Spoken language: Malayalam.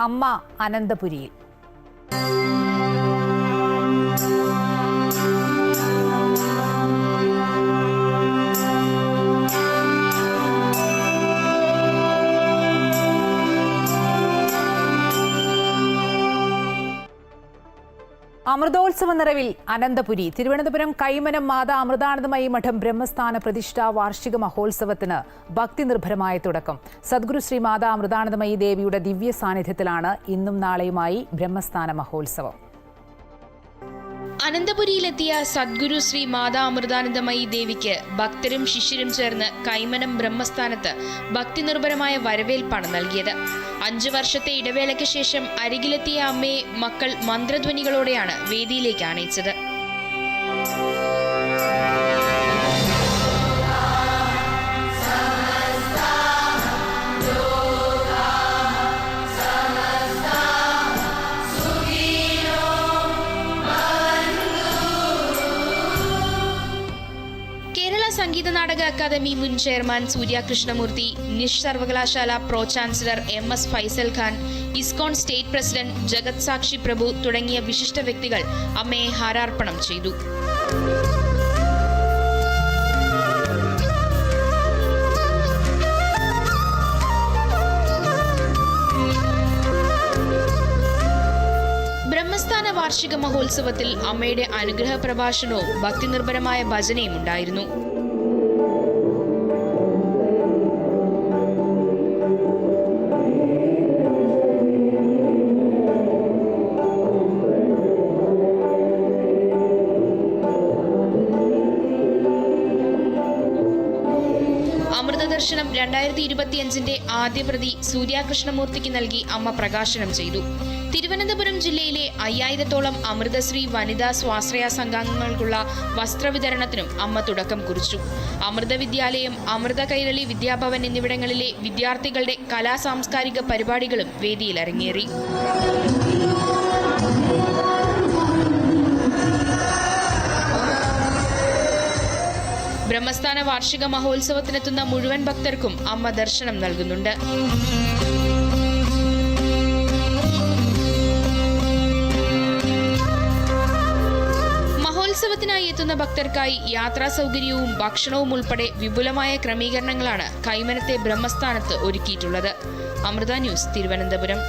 അമ്മ അനന്തപുരിയിൽ. അമൃതോത്സവ നിറവിൽ അനന്തപുരി തിരുവനന്തപുരം കൈമനം മാതാ അമൃതാനന്ദമയി മഠം ബ്രഹ്മസ്ഥാന പ്രതിഷ്ഠാ വാർഷിക മഹോത്സവത്തിന് ഭക്തി നിർഭരമായ തുടക്കം. സദ്ഗുരു ശ്രീ മാതാ അമൃതാനന്ദമയി ദേവിയുടെ ദിവ്യ സാന്നിധ്യത്തിലാണ് ഇന്നും നാളെയുമായി ബ്രഹ്മസ്ഥാന മഹോത്സവം. അനന്തപുരിയിലെത്തിയ സദ്ഗുരു ശ്രീ മാതാ അമൃതാനന്ദമയി ദേവിക്ക് ഭക്തരും ശിഷ്യരും ചേർന്ന് കൈമനം ബ്രഹ്മസ്ഥാനത്ത് ഭക്തിനിർഭരമായ വരവേൽപ്പാണ് നൽകിയത്. അഞ്ചു വർഷത്തെ ഇടവേളയ്ക്ക് ശേഷം അരികിലെത്തിയ അമ്മയെ മക്കൾ മന്ത്രധ്വനികളോടെയാണ് വേദിയിലേക്ക് ആനയിച്ചത്. സംഗീത നാടക അക്കാദമി മുൻ ചെയർമാൻ സൂര്യ കൃഷ്ണമൂർത്തി നിഷ് സർവകലാശാല pro chancellor M S Faisal Khan ISKCON state president Jagat Sakshi Prabhu തുടങ്ങിയ വിശിഷ്ട വ്യക്തികൾ അമ്മയെ ഹാരാർപ്പണം ചെയ്തു. ബ്രഹ്മസ്ഥാന വാർഷിക മഹോത്സവത്തിൽ അമ്മയുടെ അനുഗ്രഹ പ്രഭാഷണവും ഭക്തിനിർഭരമായ ഭജനയും ഉണ്ടായിരുന്നു. അമൃതദർശനം രണ്ടായിരത്തി ഇരുപത്തിയഞ്ചിന്റെ ആദ്യ പ്രതി സൂര്യാകൃഷ്ണമൂർത്തിക്ക് നൽകി അമ്മ പ്രകാശനം ചെയ്തു. തിരുവനന്തപുരം ജില്ലയിലെ അയ്യായിരത്തോളം അമൃതശ്രീ വനിതാ സ്വാശ്രയ സംഘാംഗങ്ങൾക്കുള്ള വസ്ത്രവിതരണത്തിനും അമ്മ തുടക്കം കുറിച്ചു. അമൃത വിദ്യാലയം അമൃത കൈരളി വിദ്യാഭവൻ എന്നിവിടങ്ങളിലെ വിദ്യാർത്ഥികളുടെ കലാ സാംസ്കാരിക പരിപാടികളും വേദിയിൽ അരങ്ങേറി ബ്രഹ്മസ്ഥാന വാർഷിക മഹോത്സവത്തിനെത്തുന്ന മുഴുവൻ ഭക്തർക്കും അമ്മ ദർശനം നൽകുന്നുണ്ട്. മഹോത്സവത്തിനായി എത്തുന്ന ഭക്തർക്കായി യാത്രാ സൗകര്യവും ഭക്ഷണവും ഉൾപ്പെടെ വിപുലമായ ക്രമീകരണങ്ങളാണ് കൈമനത്തെ ബ്രഹ്മസ്ഥാനത്ത് ഒരുക്കിയിട്ടുള്ളത്. അമൃത ന്യൂസ് തിരുവനന്തപുരം.